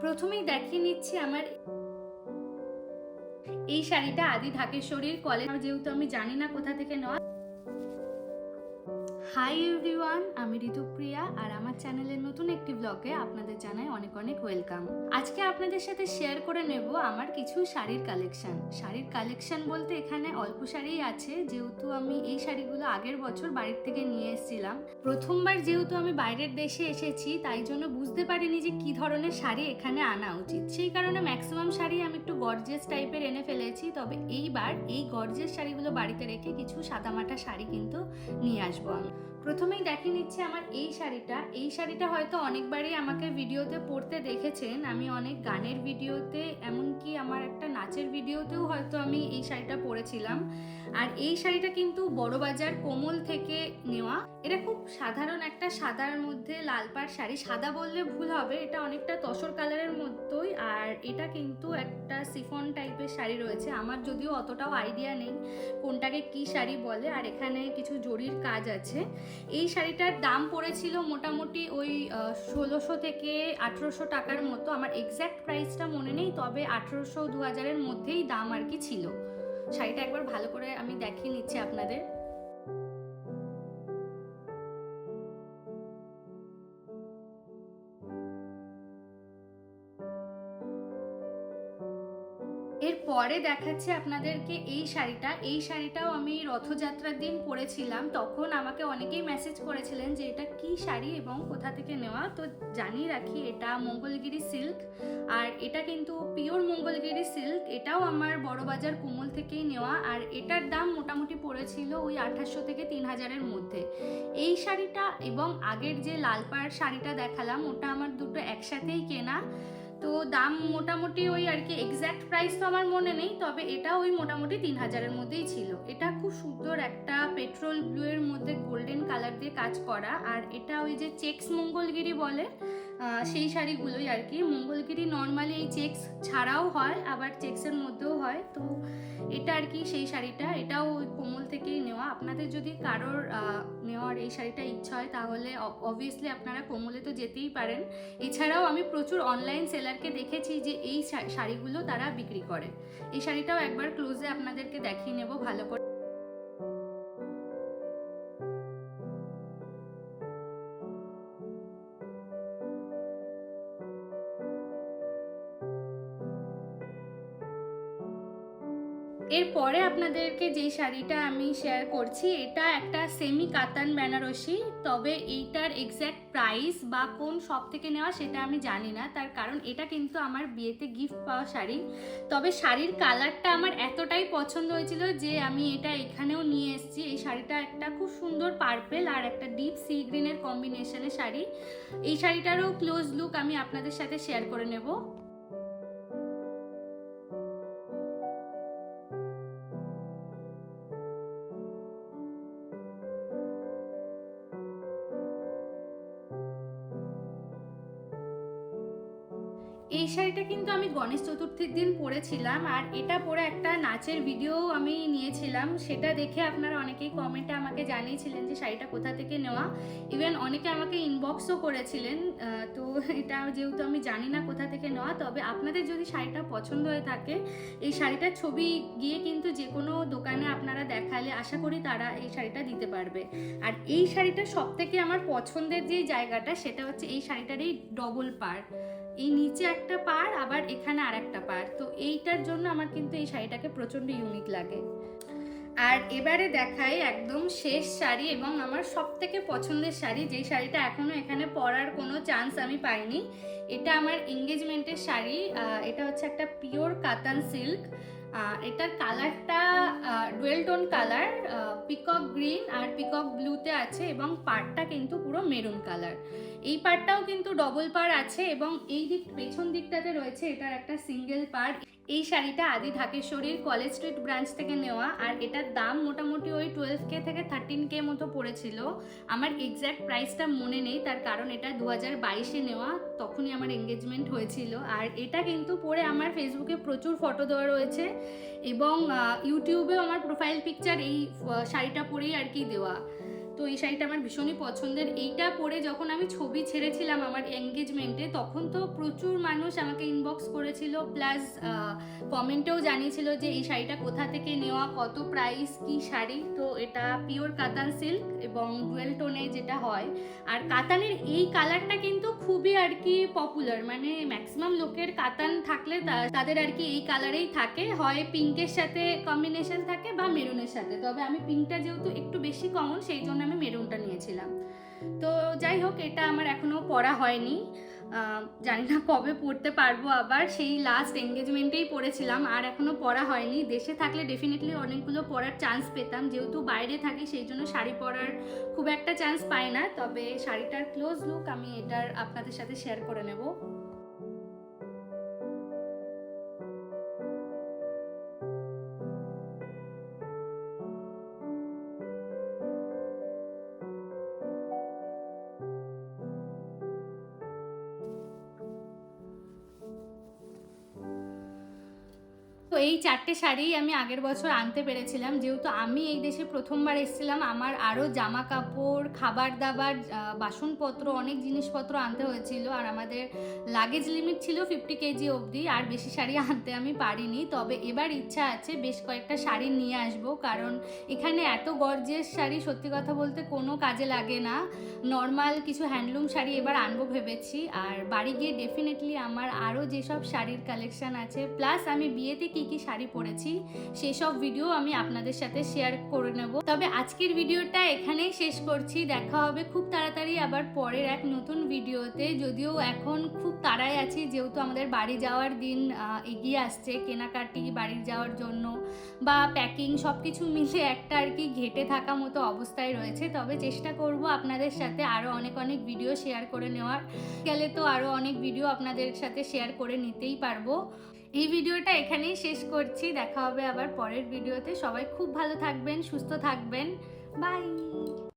প্রথমেই দেখিয়ে নিচ্ছি আমার এই শাড়িটা আদি ঢাকেশ্বরীর কলেজ। যেহেতু আমি জানি না কোথা থেকে নেওয়া হাই এভরিওয়ান আমি ঋতুপ্রিয়া আর আমার চ্যানেলের নতুন একটি ব্লগে আপনাদের জানাই অনেক অনেক ওয়েলকাম আজকে আপনাদের সাথে শেয়ার করে নেব আমার কিছু শাড়ির কালেকশন শাড়ির কালেকশন বলতে এখানে অল্প শাড়িই আছে, যেহেতু আমি এই শাড়িগুলো আগের বছর বাড়ির থেকে নিয়ে এসেছিলাম। প্রথমবার যেহেতু আমি বাইরের দেশে এসেছি, তাই জন্য বুঝতে পারিনি যে কি ধরনের শাড়ি এখানে আনা উচিত। সেই কারণে ম্যাক্সিমাম শাড়ি আমি একটু গর্জেস টাইপের এনে ফেলেছি, তবে এইবার এই গর্জেস শাড়িগুলো বাড়িতে রেখে কিছু সাদামাটা শাড়ি কিন্তু নিয়ে আসব আমি। প্রথমেই দেখে নিচ্ছি আমার এই শাড়িটা। এই শাড়িটা হয়তো অনেকবারই আমাকে ভিডিওতে পরতে দেখেছেন। আমি অনেক গানের ভিডিওতে, এমনকি আমার একটা নাচের ভিডিওতেও হয়তো আমি এই শাড়িটা পরেছিলাম। আর এই শাড়িটা কিন্তু বড়বাজার কোমল থেকে নেওয়া। এটা খুব সাধারণ একটা সাদার মধ্যে লাল পাড় শাড়ি। সাদা বললে ভুল হবে, এটা অনেকটা তসর কালারের মধ্যেই আর এটা কিন্তু একটা সিফন টাইপের শাড়ি রয়েছে। আমার যদিও অতটাও আইডিয়া নেই কোনটাকে কি শাড়ি বলে, আর এখানে কিছু জরির কাজ আছে। এই শাড়িটার দাম পড়েছিল মোটামুটি ওই ষোলোশো থেকে আঠেরোশো টাকার মতো। আমার এক্স্যাক্ট প্রাইসটা মনে নেই, তবে আঠেরোশো দু হাজারের মধ্যেই দাম আর কি ছিল। শাড়িটা একবার ভালো করে আমি দেখিয়ে নিচ্ছি আপনাদের। এরপরে দেখাচ্ছে আপনাদেরকে এই শাড়িটা। এই শাড়িটাও আমি রথযাত্রার দিন পরেছিলাম। তখন আমাকে অনেকেই মেসেজ করেছিলেন যে, এটা কি শাড়ি এবং কোথা থেকে নেওয়া? তো জানিয়ে রাখি, এটা মঙ্গলগিরি সিল্ক আর এটা কিন্তু পিওর মঙ্গলগিরি সিল্ক এটাও আমার বড়বাজার কোমল থেকেই নেওয়া। আর এটার দাম মোটামুটি পড়েছিল ওই আঠাশশো থেকে তিন হাজারের মধ্যে। এই শাড়িটা এবং আগের যে লাল পাড় শাড়িটা দেখালাম, ওটা আমার দুটো একসাথেই কেনা। তো দাম মোটামুটি ওই আর কি এক্স্যাক্ট প্রাইস তো আমার মনে নেই, তবে এটা ওই মোটামুটি তিন হাজারের মধ্যেই ছিল। এটা খুব সুন্দর একটা পেট্রোল ব্লু এর মধ্যে গোল্ডেন কালার দিয়ে কাজ করা, আর এটা ওই যে চেক্স মঙ্গলগিরি বলে সেই শাড়িগুলোই আর কি। মঙ্গলগিরি নর্মালি এই চেক্স ছাড়াও হয়, আবার চেক্সের মধ্যেও হয়। তো এটা আর কি সেই শাড়িটা। এটাও ওই কোমল থেকেই নেওয়া। আপনাদের যদি কারোর নেওয়ার এই শাড়িটা ইচ্ছা হয়, তাহলে অবভিয়াসলি আপনারা কোমলে তো যেতেই পারেন। এছাড়াও আমি প্রচুর অনলাইন সেলারকে দেখেছি যে এই শাড়িগুলো তারা বিক্রি করে। এই শাড়িটাও একবার ক্লোজে আপনাদেরকে দেখিয়ে নেব ভালো করে। এরপরে আপনাদেরকে যেই শাড়িটা আমি শেয়ার করছি, এটা একটা সেমি কাতান বেনারসি, তবে এইটার এক্স্যাক্ট প্রাইস বা কোন শপ থেকে নেওয়া সেটা আমি জানি না। তার কারণ এটা কিন্তু আমার বিয়েতে গিফট পাওয়া শাড়ি। তবে শাড়ির কালারটা আমার এতটাই পছন্দ হয়েছিল যে আমি এটা এখানেও নিয়ে এসেছি। এই শাড়িটা একটা খুব সুন্দর পার্পেল আর একটা ডিপ সি গ্রিনের কম্বিনেশনের শাড়ি। এই শাড়িটারও ক্লোজ লুক আমি আপনাদের সাথে শেয়ার করে নেব। এই শাড়িটা কিন্তু আমি গণেশ চতুর্থীর দিন পরেছিলাম আর এটা পরে একটা নাচের ভিডিও আমি নিয়েছিলাম। সেটা দেখে আপনারা অনেকেই কমেন্টে আমাকে জানিয়েছিলেন যে শাড়িটা কোথা থেকে নেওয়া। ইভেন অনেকে আমাকে ইনবক্সও করেছিলেন। তো এটা যেহেতু আমি জানি না কোথা থেকে নেওয়া, তবে আপনাদের যদি শাড়িটা পছন্দ হয়ে থাকে, এই শাড়িটার ছবি গিয়ে কিন্তু যে কোনো দোকানে আপনারা দেখালে আশা করি তারা এই শাড়িটা দিতে পারবে। আর এই শাড়িটা সব থেকে আমার পছন্দের যে জায়গাটা, সেটা হচ্ছে এই শাড়িটার এই ডবল পার এই নিচে একটা পার আবার এখানে আর একটা পার তো এইটার জন্য আমার কিন্তু এই শাড়িটাকে প্রচণ্ড ইউনিক লাগে। আর এবারে দেখাই একদম শেষ শাড়ি এবং আমার সব থেকে পছন্দের শাড়ি, যেই শাড়িটা এখনও এখানে পরার কোনো চান্স আমি পাইনি, এটা আমার এঙ্গেজমেন্টের শাড়ি। এটা হচ্ছে একটা পিওর কাতান সিল্ক এটার কালারটা dual tone colour peacock green আর পিকক ব্লুতে আছে এবং পাড়টা কিন্তু পুরো মেরুন কালার এই পাড়টাও কিন্তু ডবল পার আছে এবং এই দিক, পেছন দিকটাতে রয়েছে এটার একটা সিঙ্গেল পাড়। এই শাড়িটা আদি ঢাকেশ্বরীর কলেজ স্ট্রিট ব্রাঞ্চ থেকে নেওয়া, আর এটার দাম মোটামুটি ওই টুয়েলভ কে থেকে থার্টিন কে মতো পড়েছিল। আমার এক্স্যাক্ট প্রাইসটা মনে নেই, তার কারণ এটা দু হাজার বাইশে নেওয়া, তখনই আমার এঙ্গেজমেন্ট হয়েছিল। আর এটা কিন্তু পরে আমার ফেসবুকে প্রচুর ফটো দেওয়া রয়েছে এবং ইউটিউবেও আমার প্রোফাইল পিকচার এই শাড়িটা পরেই আর কি দেওয়া। তো এই শাড়িটা আমার ভীষণই পছন্দের। এইটা পরে যখন আমি ছবি ছেড়েছিলাম আমার এঙ্গেজমেন্টে তখন তো প্রচুর মানুষ আমাকে ইনবক্স করেছিল। প্লাস কমেন্টেও জানিয়েছিল যে এই শাড়িটা কোথা থেকে নেওয়া, কত প্রাইস কি শাড়ি? তো এটা পিওর কাতান সিল্ক এবং ডুয়েল টোনে যেটা হয়। আর কাতানের এই কালারটা কিন্তু খুবই আর কি পপুলার মানে ম্যাক্সিমাম লোকের কাতান থাকলে তাদের আর কি এই কালারেই থাকে। হয় পিঙ্কের সাথে কম্বিনেশন থাকে বা মেরুনের সাথে। তবে আমি পিঙ্কটা যেহেতু একটু বেশি কমন সেই জন্য আমি মেরুনটা নিয়েছিলাম। তো যাই হোক, এটা আমার এখনও পরা হয়নি। জানি না কবে পড়তে পারব আবার। সেই লাস্ট এঙ্গেজমেন্টেই পড়েছিলাম, আর এখনও পরা হয়নি। দেশে থাকলে ডেফিনেটলি অনেকগুলো পরার চান্স পেতাম। যেহেতু বাইরে থাকি, সেই জন্য শাড়ি পরার খুব একটা চান্স পাই না। তবে শাড়িটার ক্লোজ লুক আমি এটার আপনাদের সাথে শেয়ার করে নেব। এই চারটে শাড়ি আমি আগের বছর আনতে পেরেছিলাম। যেহেতু আমি এই দেশে প্রথমবার এসেছিলাম, আমার আরও জামা কাপড় খাবার দাবার বাসনপত্র, অনেক জিনিসপত্র আনতে হয়েছিল। আর আমাদের লাগেজ লিমিট ছিল ফিফটি কেজি অবধি, আর বেশি শাড়ি আনতে আমি পারিনি। তবে এবার ইচ্ছা আছে বেশ কয়েকটা শাড়ি নিয়ে আসব, কারণ এখানে এত গর্জিয়াস শাড়ি, সত্যি কথা বলতে কোনো কাজে লাগে না। নর্মাল কিছু হ্যান্ডলুম শাড়ি এবার আনব ভেবেছি। আর বাড়ি গিয়ে ডেফিনেটলি আমার আরও যেসব শাড়ির কালেকশন আছে প্লাস আমি বিয়েতে কি কি শাড়ি পরেছি, সেসব ভিডিও আমি আপনাদের সাথে শেয়ার করে নেব। তবে আজকের ভিডিওটা এখানেই শেষ করছি। দেখা হবে খুব তাড়াতাড়ি আবার পরের এক নতুন ভিডিওতে যদিও এখন খুব তাড়াই আছি, যেহেতু আমাদের বাড়ি যাওয়ার দিন এগিয়ে আসছে কেনাকাটি, বাড়ি যাওয়ার জন্য বা প্যাকিং সব কিছু মিলে একটা আর কি ঘেটে থাকা মতো অবস্থায় রয়েছে। তবে চেষ্টা করব আপনাদের সাথে আরও অনেক অনেক ভিডিও শেয়ার করে নেওয়ার। গেলে তো আরও অনেক ভিডিও আপনাদের সাথে শেয়ার করে নিতেই পারব। এই ভিডিওটা এখানেই শেষ করছি। দেখা হবে আবার পরের ভিডিওতে। সবাই খুব ভালো থাকবেন, সুস্থ থাকবেন। বাই